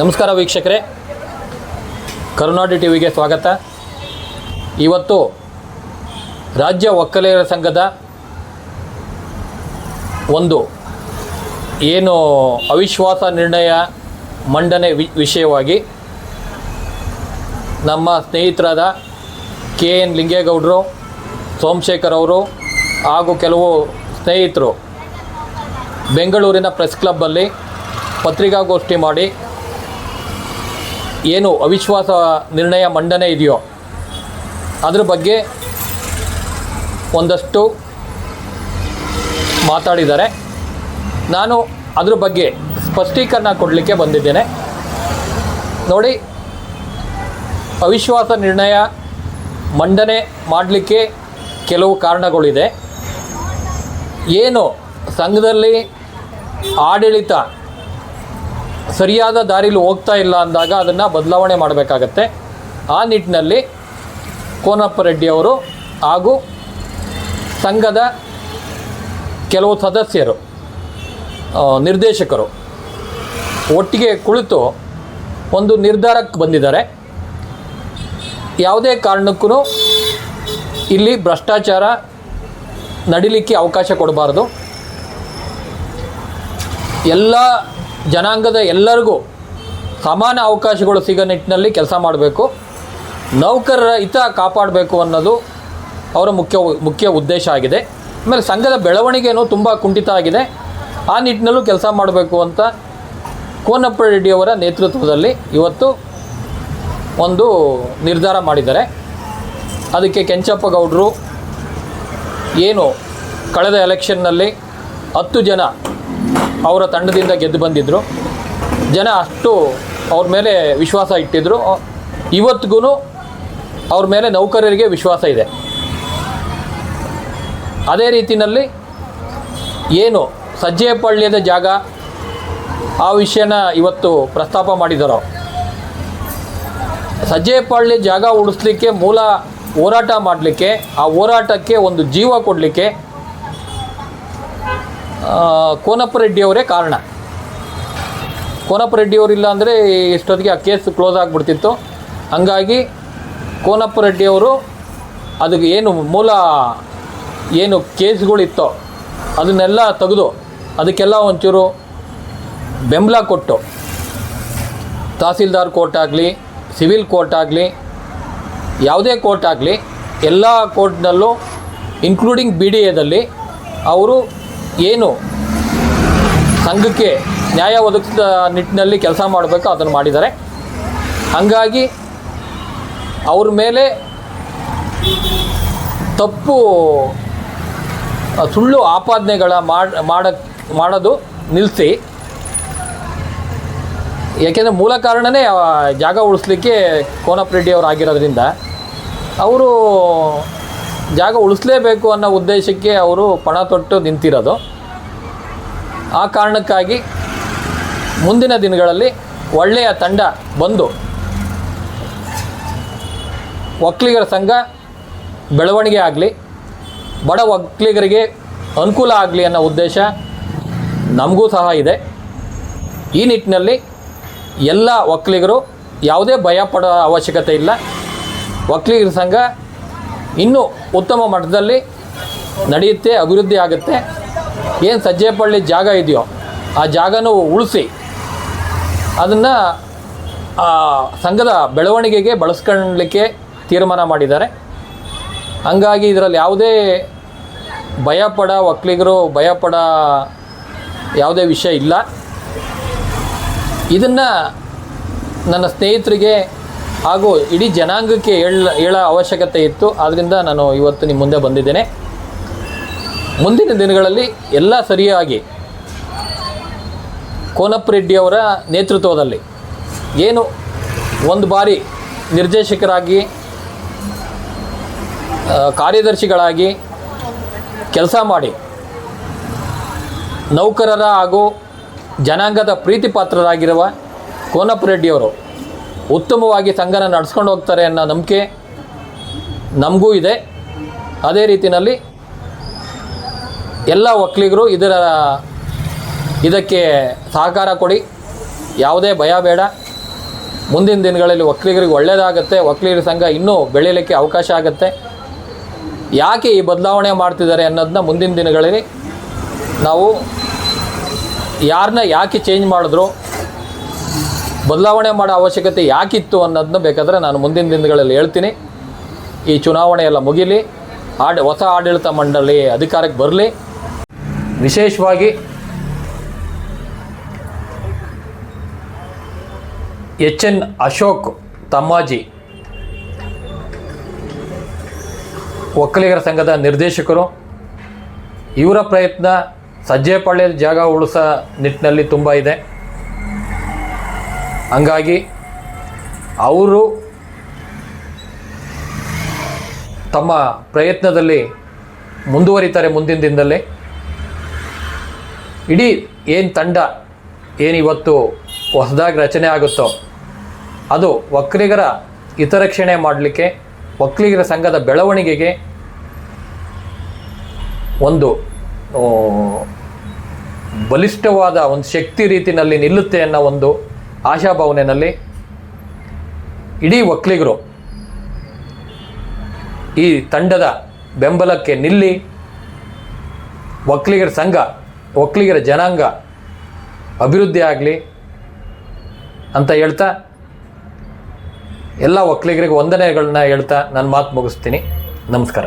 ನಮಸ್ಕಾರ ವೀಕ್ಷಕರೇ. ಕರುನಾಡು ಟಿ ವಿಗೆ ಸ್ವಾಗತ. ಇವತ್ತು ರಾಜ್ಯ ಒಕ್ಕಲಿಗರ ಸಂಘದ ಒಂದು ಏನು ಅವಿಶ್ವಾಸ ನಿರ್ಣಯ ಮಂಡನೆ ವಿಷಯವಾಗಿ ನಮ್ಮ ಸ್ನೇಹಿತರಾದ ಕೆ ಎನ್ ಲಿಂಗೇಗೌಡರು, ಸೋಮಶೇಖರ್ ಅವರು ಹಾಗೂ ಕೆಲವು ಸ್ನೇಹಿತರು ಬೆಂಗಳೂರಿನ ಪ್ರೆಸ್ ಕ್ಲಬ್ಬಲ್ಲಿ ಪತ್ರಿಕಾಗೋಷ್ಠಿ ಮಾಡಿ ಏನು ಅವಿಶ್ವಾಸ ನಿರ್ಣಯ ಮಂಡನೆ ಇದೆಯೋ ಅದ್ರ ಬಗ್ಗೆ ಒಂದಷ್ಟು ಮಾತಾಡಿದ್ದಾರೆ. ನಾನು ಅದ್ರ ಬಗ್ಗೆ ಸ್ಪಷ್ಟೀಕರಣ ಕೊಡಲಿಕ್ಕೆ ಬಂದಿದ್ದೇನೆ. ನೋಡಿ, ಅವಿಶ್ವಾಸ ನಿರ್ಣಯ ಮಂಡನೆ ಮಾಡಲಿಕ್ಕೆ ಕೆಲವು ಕಾರಣಗಳಿದೆ. ಏನು ಸಂಘದಲ್ಲಿ ಆಡಳಿತ ಸರಿಯಾದ ದಾರಿಲಿ ಹೋಗ್ತಾ ಇಲ್ಲ ಅಂದಾಗ ಅದನ್ನು ಬದಲಾವಣೆ ಮಾಡಬೇಕಾಗತ್ತೆ. ಆ ನಿಟ್ಟಿನಲ್ಲಿ ಕೋನಪ್ಪ ರೆಡ್ಡಿಯವರು ಹಾಗೂ ಸಂಘದ ಕೆಲವು ಸದಸ್ಯರು ನಿರ್ದೇಶಕರು ಒಟ್ಟಿಗೆ ಕುಳಿತು ಒಂದು ನಿರ್ಧಾರಕ್ಕೆ ಬಂದಿದ್ದಾರೆ. ಯಾವುದೇ ಕಾರಣಕ್ಕೂ ಇಲ್ಲಿ ಭ್ರಷ್ಟಾಚಾರ ನಡಿಲಿಕ್ಕೆ ಅವಕಾಶ ಕೊಡಬಾರ್ದು. ಎಲ್ಲ ಜನಾಂಗದ ಎಲ್ಲರಿಗೂ ಸಮಾನ ಅವಕಾಶಗಳು ಸಿಗೋ ನಿಟ್ಟಿನಲ್ಲಿ ಕೆಲಸ ಮಾಡಬೇಕು. ನೌಕರರ ಹಿತ ಕಾಪಾಡಬೇಕು ಅನ್ನೋದು ಅವರ ಮುಖ್ಯ ಮುಖ್ಯ ಉದ್ದೇಶ ಆಗಿದೆ. ಆಮೇಲೆ ಸಂಘದ ಬೆಳವಣಿಗೆಯೂ ತುಂಬ ಕುಂಠಿತ ಆಗಿದೆ. ಆ ನಿಟ್ಟಿನಲ್ಲೂ ಕೆಲಸ ಮಾಡಬೇಕು ಅಂತ ಕೋನಪ್ಪ ರೆಡ್ಡಿಯವರ ನೇತೃತ್ವದಲ್ಲಿ ಇವತ್ತು ಒಂದು ನಿರ್ಧಾರ ಮಾಡಿದ್ದಾರೆ. ಅದಕ್ಕೆ ಕೆಂಚಪ್ಪ ಗೌಡರು ಏನು ಕಳೆದ ಎಲೆಕ್ಷನ್ನಲ್ಲಿ ಹತ್ತು ಜನ ಅವರ ತಂಡದಿಂದ ಗೆದ್ದು ಬಂದಿದ್ದರು ಜನ ಅಷ್ಟು ಅವ್ರ ಮೇಲೆ ವಿಶ್ವಾಸ ಇಟ್ಟಿದ್ದರು ಇವತ್ತಿಗೂ ಅವ್ರ ಮೇಲೆ ನೌಕರರಿಗೆ ವಿಶ್ವಾಸ ಇದೆ. ಅದೇ ರೀತಿಯಲ್ಲಿ ಏನು ಸಜ್ಜೆಪಳ್ಳಿಯದ ಜಾಗ ಆ ವಿಷಯನ ಇವತ್ತು ಪ್ರಸ್ತಾಪ ಮಾಡಿದರೋ ಸಜ್ಜೆಪಳ್ಳಿ ಜಾಗ ಉಳಿಸ್ಲಿಕ್ಕೆ ಮೂಲ ಹೋರಾಟ ಮಾಡಲಿಕ್ಕೆ, ಆ ಹೋರಾಟಕ್ಕೆ ಒಂದು ಜೀವ ಕೊಡಲಿಕ್ಕೆ ಕೋನಪ್ಪ ರೆಡ್ಡಿಯವರೇ ಕಾರಣ. ಕೋನಪ್ಪ ರೆಡ್ಡಿಯವರಿಲ್ಲ ಅಂದರೆ ಇಷ್ಟೊತ್ತಿಗೆ ಆ ಕೇಸ್ ಕ್ಲೋಸ್ ಆಗಿಬಿಡ್ತಿತ್ತು. ಹಂಗಾಗಿ ಕೋನಪ್ಪ ರೆಡ್ಡಿಯವರು ಅದಕ್ಕೆ ಏನು ಮೂಲ ಏನು ಕೇಸ್ಗಳಿತ್ತೋ ಅದನ್ನೆಲ್ಲ ತೆಗೆದು ಅದಕ್ಕೆಲ್ಲ ಒಂಚೂರು ಬೆಂಬಲ ಕೊಟ್ಟು ತಹಸೀಲ್ದಾರ್ ಕೋರ್ಟ್ ಆಗಲಿ, ಸಿವಿಲ್ ಕೋರ್ಟ್ ಆಗಲಿ, ಯಾವುದೇ ಕೋರ್ಟ್ ಆಗಲಿ, ಎಲ್ಲ ಕೋರ್ಟ್ನಲ್ಲೂ ಇನ್ಕ್ಲೂಡಿಂಗ್ ಬಿ ಡಿ ಎದಲ್ಲಿ ಅವರು ಏನು ಸಂಘಕ್ಕೆ ನ್ಯಾಯ ಒದಗಿಸಿದ ನಿಟ್ಟಿನಲ್ಲಿ ಕೆಲಸ ಮಾಡಬೇಕು, ಅದನ್ನು ಮಾಡಿದ್ದಾರೆ. ಹಾಗಾಗಿ ಅವ್ರ ಮೇಲೆ ತಪ್ಪು ಸುಳ್ಳು ಆಪಾದನೆಗಳ ಮಾಡ್, ಮಾಡ, ಮಾಡೋದು ನಿಲ್ಲಿಸಿ ಯಾಕೆಂದರೆ ಮೂಲ ಕಾರಣನೇ ಜಾಗ ಉಳಿಸ್ಲಿಕ್ಕೆ ಕೋನಪ್ಪ ರೆಡ್ಡಿ ಅವರು ಆಗಿರೋದ್ರಿಂದ. ಅವರು ಜಾಗ ಉಳಿಸ್ಲೇಬೇಕು ಅನ್ನೋ ಉದ್ದೇಶಕ್ಕೆ ಅವರು ಪಣ ತೊಟ್ಟು ನಿಂತಿರೋದು. ಆ ಕಾರಣಕ್ಕಾಗಿ ಮುಂದಿನ ದಿನಗಳಲ್ಲಿ ಒಳ್ಳೆಯ ತಂಡ ಬಂದು ಒಕ್ಕಲಿಗರ ಸಂಘ ಬೆಳವಣಿಗೆ ಆಗಲಿ, ಬಡ ಒಕ್ಕಲಿಗರಿಗೆ ಅನುಕೂಲ ಆಗಲಿ ಅನ್ನೋ ಉದ್ದೇಶ ನಮಗೂ ಸಹ ಇದೆ. ಈ ನಿಟ್ಟಿನಲ್ಲಿ ಎಲ್ಲ ಒಕ್ಕಲಿಗರು ಯಾವುದೇ ಭಯ ಪಡೋ ಅವಶ್ಯಕತೆ ಇಲ್ಲ. ಒಕ್ಕಲಿಗರ ಸಂಘ ಇನ್ನೂ ಉತ್ತಮ ಮಟ್ಟದಲ್ಲಿ ನಡೆಯುತ್ತೆ, ಅಭಿವೃದ್ಧಿ ಆಗುತ್ತೆ. ಏನು ಸಜ್ಜೆಪಳ್ಳಿ ಜಾಗ ಇದೆಯೋ ಆ ಜಾಗನೂ ಉಳಿಸಿ ಅದನ್ನು ಸಂಘದ ಬೆಳವಣಿಗೆಗೆ ಬಳಸ್ಕೊಳ್ಳಲಿಕ್ಕೆ ತೀರ್ಮಾನ ಮಾಡಿದ್ದಾರೆ. ಹಂಗಾಗಿ ಇದರಲ್ಲಿ ಯಾವುದೇ ಭಯಪಡ ಒಕ್ಕಲಿಗರು, ಭಯಪಡ ಯಾವುದೇ ವಿಷಯ ಇಲ್ಲ. ಇದನ್ನು ನನ್ನ ಸ್ನೇಹಿತರಿಗೆ ಹಾಗೂ ಇಡೀ ಜನಾಂಗಕ್ಕೆ ಹೇಳ, ಹೇಳೋ ಅವಶ್ಯಕತೆ ಇತ್ತು. ಆದ್ದರಿಂದ ನಾನು ಇವತ್ತು ನಿಮ್ಮ ಮುಂದೆ ಬಂದಿದ್ದೇನೆ. ಮುಂದಿನ ದಿನಗಳಲ್ಲಿ ಎಲ್ಲ ಸರಿಯಾಗಿ ಕೋನಪ್ಪರೆಡ್ಡಿಯವರ ನೇತೃತ್ವದಲ್ಲಿ ಏನು ಒಂದು ಬಾರಿ ನಿರ್ದೇಶಕರಾಗಿ ಕಾರ್ಯದರ್ಶಿಗಳಾಗಿ ಕೆಲಸ ಮಾಡಿ ನೌಕರರ ಹಾಗೂ ಜನಾಂಗದ ಪ್ರೀತಿ ಪಾತ್ರರಾಗಿರುವ ಕೋನಪ್ಪ ರೆಡ್ಡಿಯವರು ಉತ್ತಮವಾಗಿ ಸಂಘನ ನಡೆಸ್ಕೊಂಡು ಹೋಗ್ತಾರೆ ಅನ್ನೋ ನಂಬಿಕೆ ನಮಗೂ ಇದೆ. ಅದೇ ರೀತಿಯಲ್ಲಿ ಎಲ್ಲ ಒಕ್ಕಲಿಗರು ಇದರ ಇದಕ್ಕೆ ಸಹಕಾರ ಕೊಡಿ. ಯಾವುದೇ ಭಯ ಬೇಡ. ಮುಂದಿನ ದಿನಗಳಲ್ಲಿ ಒಕ್ಕಲಿಗರಿಗೆ ಒಳ್ಳೆಯದಾಗುತ್ತೆ ಒಕ್ಕಲಿಗರ ಸಂಘ ಇನ್ನೂ ಬೆಳೀಲಿಕ್ಕೆ ಅವಕಾಶ ಆಗುತ್ತೆ. ಯಾಕೆ ಈ ಬದಲಾವಣೆ ಮಾಡ್ತಿದ್ದಾರೆ ಅನ್ನೋದನ್ನ ಮುಂದಿನ ದಿನಗಳಲ್ಲಿ ನಾವು ಯಾರನ್ನ ಯಾಕೆ ಚೇಂಜ್ ಮಾಡಿದ್ರು ಬದಲಾವಣೆ ಮಾಡೋ ಅವಶ್ಯಕತೆ ಯಾಕಿತ್ತು ಅನ್ನೋದನ್ನ ಬೇಕಾದರೆ ನಾನು ಮುಂದಿನ ದಿನಗಳಲ್ಲಿ ಹೇಳ್ತೀನಿ. ಈ ಚುನಾವಣೆ ಎಲ್ಲ ಮುಗಿಲಿ, ಆಡ, ಹೊಸ ಆಡಳಿತ ಮಂಡಳಿ ಅಧಿಕಾರಕ್ಕೆ ಬರಲಿ. ವಿಶೇಷವಾಗಿ ಎಚ್ ಎನ್ ಅಶೋಕ್ ತಮ್ಮಾಜಿ, ಒಕ್ಕಲಿಗರ ಸಂಘದ ನಿರ್ದೇಶಕರು, ಇವರ ಪ್ರಯತ್ನ ಸಜ್ಜೆಪಾಳ್ಯದ ಜಾಗ ಉಳಿಸೋ ನಿಟ್ಟಿನಲ್ಲಿ ತುಂಬ ಇದೆ. ಹಂಗಾಗಿ ಅವರು ತಮ್ಮ ಪ್ರಯತ್ನದಲ್ಲಿ ಮುಂದುವರಿತಾರೆ ಮುಂದಿನ ದಿನದಲ್ಲಿ. ಇಡೀ ಏನು ತಂಡ ಏನಿವತ್ತು ಹೊಸದಾಗಿ ರಚನೆ ಆಗುತ್ತೋ, ಅದು ಒಕ್ಕಲಿಗರ ಹಿತರಕ್ಷಣೆ ಮಾಡಲಿಕ್ಕೆ ಒಕ್ಕಲಿಗರ ಸಂಘದ ಬೆಳವಣಿಗೆಗೆ ಒಂದು ಬಲಿಷ್ಠವಾದ ಒಂದು ಶಕ್ತಿ ರೀತಿಯಲ್ಲಿ ನಿಲ್ಲುತ್ತೆ ಅನ್ನೋ ಒಂದು ಆಶಾಭಾವನೆಯಲ್ಲಿ ಇಡೀ ಒಕ್ಕಲಿಗರು ಈ ತಂಡದ ಬೆಂಬಲಕ್ಕೆ ನಿಲ್ಲಿ ಒಕ್ಕಲಿಗರ ಸಂಘ, ಒಕ್ಕಲಿಗರ ಜನಾಂಗ ಅಭಿವೃದ್ಧಿ ಆಗಲಿ ಅಂತ ಹೇಳ್ತಾ ಎಲ್ಲ ಒಕ್ಕಲಿಗರಿಗೆ ವಂದನೆಗಳನ್ನ ಹೇಳ್ತಾ ನಾನು ಮಾತು ಮುಗಿಸ್ತೀನಿ. ನಮಸ್ಕಾರ.